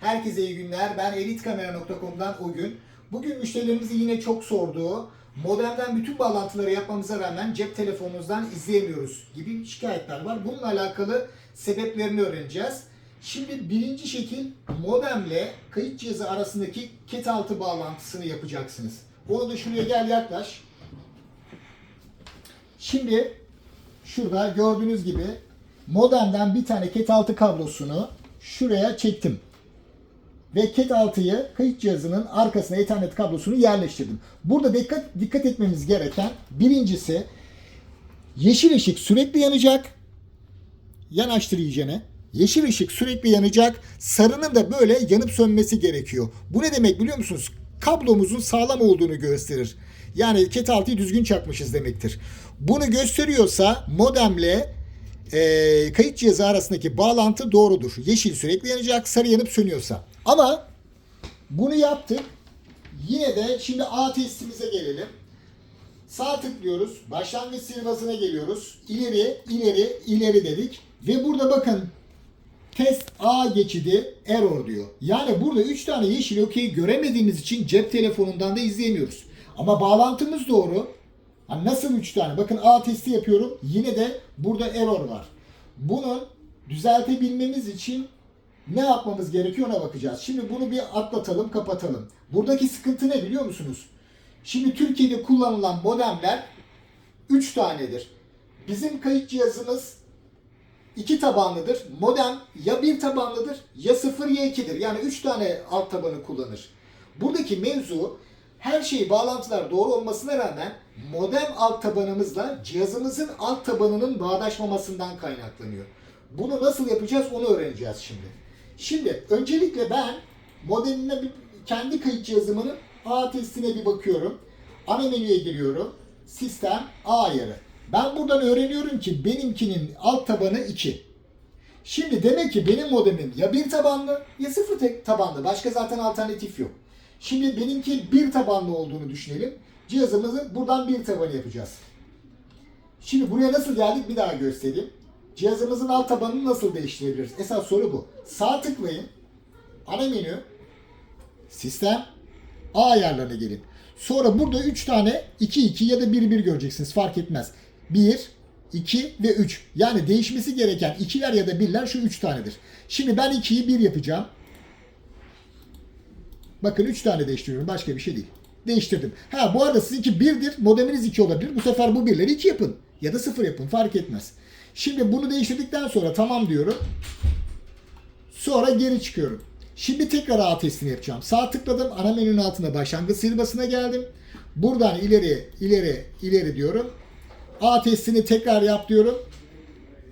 Herkese iyi günler. Ben elitkamera.com'dan o gün. Bugün müşterilerimizin yine çok sorduğu modemden bütün bağlantıları yapmamıza rağmen cep telefonunuzdan izleyemiyoruz gibi şikayetler var. Bununla alakalı sebeplerini öğreneceğiz. Şimdi birinci şekil modemle kayıt cihazı arasındaki ket altı bağlantısını yapacaksınız. Onu da şuraya gel yaklaş. Şimdi şurada gördüğünüz gibi modemden bir tane ket altı kablosunu şuraya çektim. Ve ket altıyı kayıt cihazının arkasına ethernet kablosunu yerleştirdim. Burada dikkat dikkat etmemiz gereken birincisi yeşil ışık sürekli yanacak. Yanaştır iyicene. Yeşil ışık sürekli yanacak. Sarının da böyle yanıp sönmesi gerekiyor. Bu ne demek biliyor musunuz? Kablomuzun sağlam olduğunu gösterir. Yani ket altıyı düzgün çakmışız demektir. Bunu gösteriyorsa modemle e, kayıt cihazı arasındaki bağlantı doğrudur. Yeşil sürekli yanacak, sarı yanıp sönüyorsa. Ama bunu yaptık. Yine de şimdi A testimize gelelim. Sağ tıklıyoruz. Başlangıç sihirbazına geliyoruz. İleri, ileri, ileri dedik. Ve burada bakın test A geçidi error diyor. Yani burada 3 tane yeşil okey göremediğimiz için cep telefonundan da izleyemiyoruz. Ama bağlantımız doğru. Hani nasıl 3 tane? Bakın A testi yapıyorum. Yine de burada error var. Bunu düzeltebilmemiz için ne yapmamız gerekiyor ona bakacağız. Şimdi bunu bir atlatalım, kapatalım. Buradaki sıkıntı ne biliyor musunuz? Şimdi Türkiye'de kullanılan modemler 3 tanedir. Bizim kayıt cihazımız iki tabanlıdır. Modem ya bir tabanlıdır ya 0 ya 2'dir. Yani 3 tane alt tabanı kullanır. Buradaki mevzu her şey bağlantılar doğru olmasına rağmen modem alt tabanımızla cihazımızın alt tabanının bağdaşmamasından kaynaklanıyor. Bunu nasıl yapacağız onu öğreneceğiz şimdi. Şimdi öncelikle ben modeline bir, kendi kayıt cihazımın A testine bir bakıyorum. Ana menüye giriyorum. Sistem A ayarı. Ben buradan öğreniyorum ki benimkinin alt tabanı 2. Şimdi demek ki benim modemim ya bir tabanlı ya sıfır tek tabanlı. Başka zaten alternatif yok. Şimdi benimki bir tabanlı olduğunu düşünelim. Cihazımızı buradan bir tabanı yapacağız. Şimdi buraya nasıl geldik bir daha göstereyim. Cihazımızın alt tabanını nasıl değiştirebiliriz? Esas soru bu. Sağ tıklayın. Ana menü. Sistem. A ayarlarına gelin. Sonra burada 3 tane 2 2 ya da 1 1 göreceksiniz. Fark etmez. 1 2 ve 3. Yani değişmesi gereken 2'ler ya da 1'ler şu 3 tanedir. Şimdi ben 2'yi 1 yapacağım. Bakın 3 tane değiştiriyorum. Başka bir şey değil. Değiştirdim. Ha bu arada sizinki 1'dir. Modeminiz 2 olabilir. Bu sefer bu 1'leri 2 yapın. Ya da 0 yapın. Fark etmez. Şimdi bunu değiştirdikten sonra tamam diyorum. Sonra geri çıkıyorum. Şimdi tekrar A testini yapacağım. Sağ tıkladım. Ana menünün altında başlangıç sihirbasına geldim. Buradan ileri, ileri, ileri diyorum. A testini tekrar yap diyorum.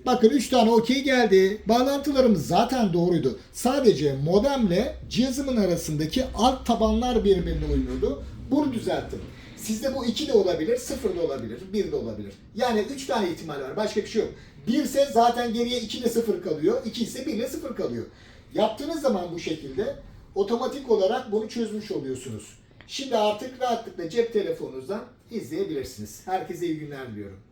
Bakın 3 tane okey geldi. Bağlantılarımız zaten doğruydu. Sadece modemle cihazımın arasındaki alt tabanlar birbirine uymuyordu. Bunu düzelttim. Sizde bu 2 de olabilir, 0 da olabilir, 1 de olabilir. Yani 3 tane ihtimal var. Başka bir şey yok. 1 ise zaten geriye 2 ile 0 kalıyor. 2 ise 1 ile 0 kalıyor. Yaptığınız zaman bu şekilde otomatik olarak bunu çözmüş oluyorsunuz. Şimdi artık rahatlıkla cep telefonunuzdan izleyebilirsiniz. Herkese iyi günler diliyorum.